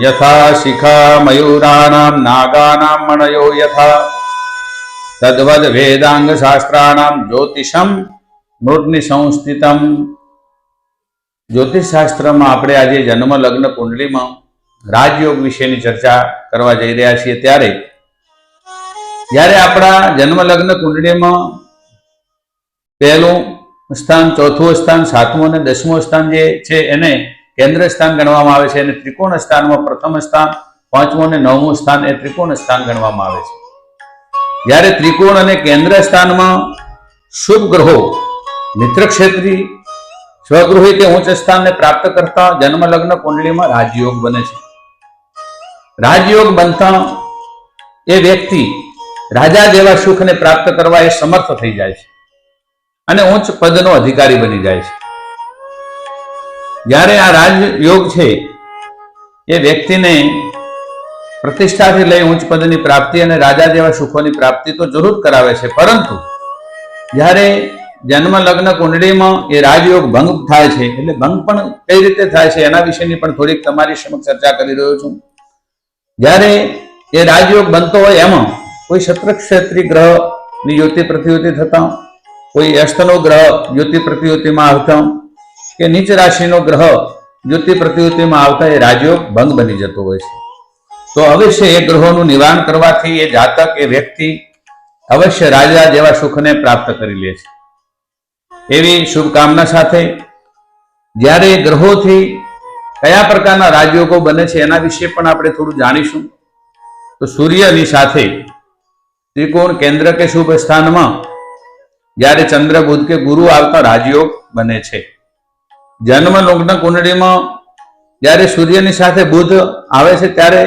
યથા શિખા મયુરાણામ નાગાનામ મણયો યથા તદ્વદ વેદાંગ શાસ્ત્રાણામ જ્યોતિષમ મૃદની સંસ્થિતમ જ્યોતિષ શાસ્ત્રમાં આપણે આજે જન્મ લગ્ન કુંડલીમાં રાજયોગ વિશેની ચર્ચા કરવા જઈ રહ્યા છીએ ત્યારે. જ્યારે આપણા જન્મ લગ્ન કુંડળીમાં પહેલું સ્થાન, ચોથું સ્થાન, સાતમું અને દસમું સ્થાન જે છે એને કેન્દ્ર સ્થાન ગણવામાં આવે છે અને ત્રિકોણ સ્થાનમાં પ્રથમ સ્થાન, પાંચમું અને નવમું સ્થાન એ ત્રિકોણ સ્થાન ગણવામાં આવે છે. જ્યારે ત્રિકોણ અને કેન્દ્ર સ્થાનમાં શુભ ગ્રહો, મિત્ર ક્ષેત્રી, સ્વગૃહી ઉચ્ચ સ્થાનને પ્રાપ્ત કરતા જન્મ લગ્ન કુંડલીમાં રાજયોગ બને છે. રાજયોગ બનતા એ વ્યક્તિ રાજા જેવા સુખને પ્રાપ્ત કરવા એ સમર્થ થઈ જાય છે. અને ઉચ્ચ પદનો અધિકારી બની જાય છે. જ્યારે આ રાજયોગ છે, એ વ્યક્તિને પ્રતિષ્ઠાથી લઈ ઉચ્ચ પદની પ્રાપ્તિ અને રાજા જેવા સુખોની પ્રાપ્તિ તો જરૂર કરાવે છે, પરંતુ જ્યારે જન્મ લગ્ન કુંડળીમાં એ રાજયોગ ભંગ થાય છે, એટલે ભંગ પણ કઈ રીતે થાય છે, એના વિશેની પણ થોડીક તમારી સમક્ષ ચર્ચા કરી રહ્યો છું. જ્યારે એ રાજયોગ બનતો હોય એમાં કોઈ શત્રુ ક્ષેત્રી ગ્રહની યુતિ પ્રતિયુતિ થતા, કોઈ અસ્તનો ગ્રહ યુતિ પ્રતિયુતિમાં આવતા કે નીચ રાશિનો ગ્રહ જ્યોતિ પ્રતિયુતિમાં આવતા એ રાજયોગ ભંગ બની જતો હોય છે. તો અવશ્ય એ ગ્રહોનું નિવારણ કરવાથી એ જાતક, એ વ્યક્તિ અવશ્ય રાજા જેવા સુખને પ્રાપ્ત કરી લે છે. એવી શુભકામના સાથે જ્યારે ગ્રહોથી કયા પ્રકારના રાજયોગો બને છે એના વિશે પણ આપણે થોડું જાણીશું. તો સૂર્યની સાથે ત્રિકોણ કેન્દ્ર કે શુભ સ્થાનમાં જ્યારે ચંદ્ર, બુધ કે ગુરુ આવતા રાજયોગ બને છે. જન્મ લગ્ન કુંડળીમાં જ્યારે સૂર્યની સાથે બુધ આવે છે, ત્યારે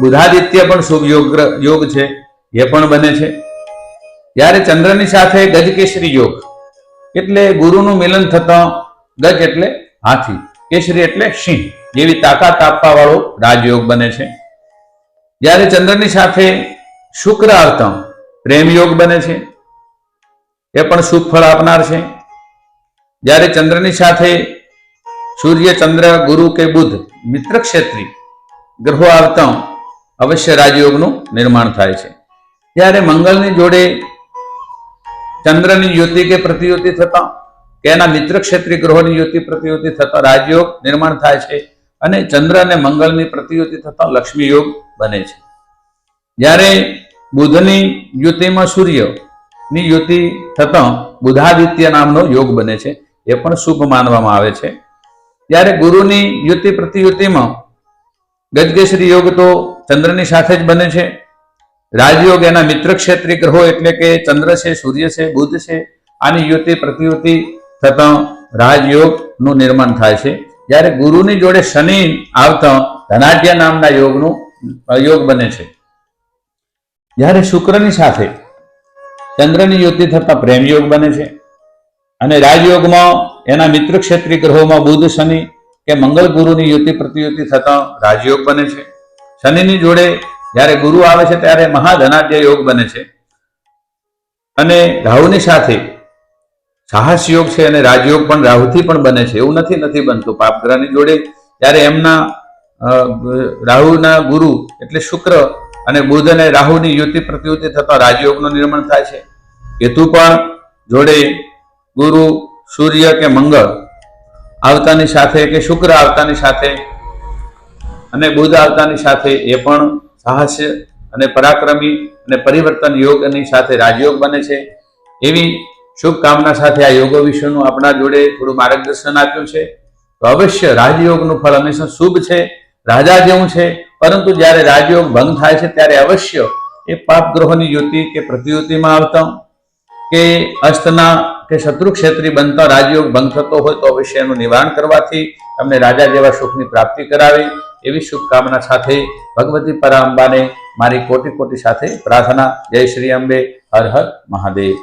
બુધાદિત્ય પણ શુભ યોગ યોગ છે, એ પણ બને છે. જ્યારે ચંદ્રની સાથે ગજકેસરી યોગ, એટલે ગુરુનું મિલન થતા ગજ એટલે હાથી, કેસરી એટલે સિંહ, જેવી તાકાત આપવા વાળો રાજયોગ બને છે. જ્યારે ચંદ્રની સાથે શુક્ર આવતા પ્રેમ યોગ બને છે, એ પણ સુખ ફળ આપનાર છે. જ્યારે ચંદ્રની સાથે સૂર્ય, ચંદ્ર, ગુરુ કે બુધ, મિત્ર ક્ષેત્રી, ગ્રહો આવતા અવશ્ય રાજયોગનું નિર્માણ થાય છે. ત્યારે મંગળની જોડે ચંદ્રની યુતિ કે પ્રતિયુતિ થતા કે એના મિત્ર ક્ષેત્રી ગ્રહોની યુતિ પ્રતિયુતિ થતા રાજયોગ નિર્માણ થાય છે અને ચંદ્ર અને મંગળની પ્રતિયુતિ થતા લક્ષ્મી યોગ બને છે. જ્યારે બુધની યુતિમાં સૂર્યની યુતિ થતા બુધાદિત્ય નામનો યોગ બને છે, એ પણ શુભ માનવામાં આવે છે. જ્યારે ગુરુની યુતિ પ્રતિયુતિમાં ગજગેસરી યોગ તો ચંદ્રની સાથે જ બને છે. રાજયોગ એના મિત્ર ક્ષેત્રી ગ્રહો એટલે કે ચંદ્ર છે, સૂર્ય છે, બુધ છે, આની યુતિ પ્રતિયુતિ થતા રાજયોગનું નિર્માણ થાય છે. જ્યારે ગુરુની જોડે શનિ આવતા ધનાઢ્ય નામના યોગનું યોગ બને છે. જ્યારે શુક્રની સાથે ચંદ્રની યુતિ થતા પ્રેમ યોગ બને છે. અને રાજયોગમાં એના મિત્ર ક્ષેત્રી ગ્રહોમાં બુધ, શનિ કે મંગળ ગુરુની યુતિ, પ્રતિયુતિ થતા રાજયોગ બને છે. શનિની જોડે જ્યારે ગુરુ આવે છે ત્યારે મહાધનાઢ્ય યોગ બને છે. અને રાહુની સાથે સાહસ યોગ છે અને રાજયોગ પણ રાહુથી પણ બને છે. એવું નથી નથી બનતું. પાપગ્રહની જોડે ત્યારે એમના રાહુના ગુરુ એટલે શુક્ર અને બુધ અને રાહુની યુતિ, પ્રતિયુતિ થતા રાજયોગનું નિર્માણ થાય છે. કેતુ પણ જોડે ગુરુ, સૂર્ય કે મંગળ, આવતાની સાથે કે શુક્ર આવતાની સાથે અને બુધ આવતાની સાથે એ પણ સાહસ્ય અને પરાક્રમી અને પરિવર્તન યોગની સાથે રાજયોગ બને છે. એવી શુભકામના સાથે આ યોગો વિશેનું આપણા જોડે થોડું માર્ગદર્શન આપ્યું છે. તો અવશ્ય રાજયોગનું ફળ હંમેશા શુભ છે, રાજા જેવું છે. પરંતુ જ્યારે રાજયોગ ભંગ થાય છે, ત્યારે અવશ્ય એ પાપ ગ્રહોની યુતિ કે પ્રતિયુતિમાં આવતા કે અસ્તના કે શત્રુ ક્ષેત્રી બનતા રાજયોગ ભંગ થતો હોય તો અવશ્ય એનું નિવારણ કરવાથી તમને રાજા જેવા સુખની પ્રાપ્તિ કરાવી. એવી શુભકામના સાથે ભગવતી પરા અંબાને મારી કોટી કોટી સાથે પ્રાર્થના. જય શ્રી અંબે. હર હર મહાદેવ.